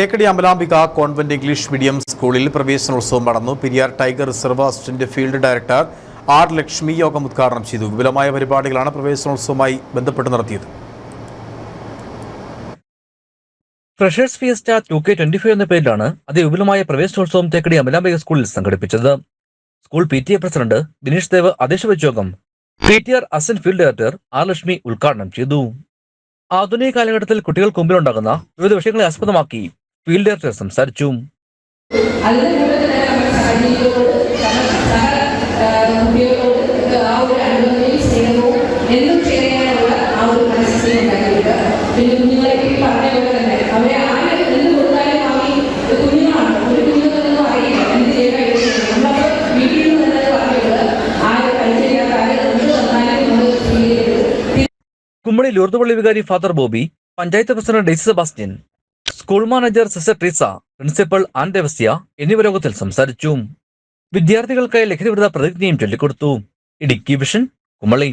Thekkady Amalambika convent English medium സ്കൂളിൽ പ്രവേശനോത്സവം നടന്നു. Periyar tiger reserve assistant field director R Lakshmi യോഗം ഉദ്ഘാടനം ചെയ്തു. വിപുലമായ പരിപാടികളാണ് പ്രവേശനോത്സവവുമായി ബന്ധപ്പെട്ട് നടത്തിയത്. Freshers fiesta two K twenty five എന്ന പേരിലാണ് അതിവിപുലമായ പ്രവേശനോത്സവം തേക്കടി അമലാംബിക സ്കൂളിൽ സംഘടിപ്പിച്ചത്. School P T A president Dinesh Dev അധ്യക്ഷ യോഗം P T R assistant field director R Lakshmi ഉദ്ഘാടനം ചെയ്തു. ആധുനിക കാലഘട്ടത്തിൽ കുട്ടികൾക്ക് മുമ്പിലുണ്ടാകുന്ന വിവിധ വിഷയങ്ങളെ ആസ്പദമാക്കി ഫീൽഡ് ഡയറക്ടർ സംസാരിച്ചു. കുമ്മളി ലൂർദുപള്ളി വികാരി father Bobby panchayat president Daisy Sebastian school manager sister Treesa principal Ann Devasya എന്നിവർ യോഗത്തിൽ സംസാരിച്ചു. വിദ്യാർത്ഥികൾക്കായി ലഹരിവിരുദ്ധ പ്രതിജ്ഞയും ചൊല്ലിക്കൊടുത്തു. ഇടുക്കി വിഷൻ കുമളി.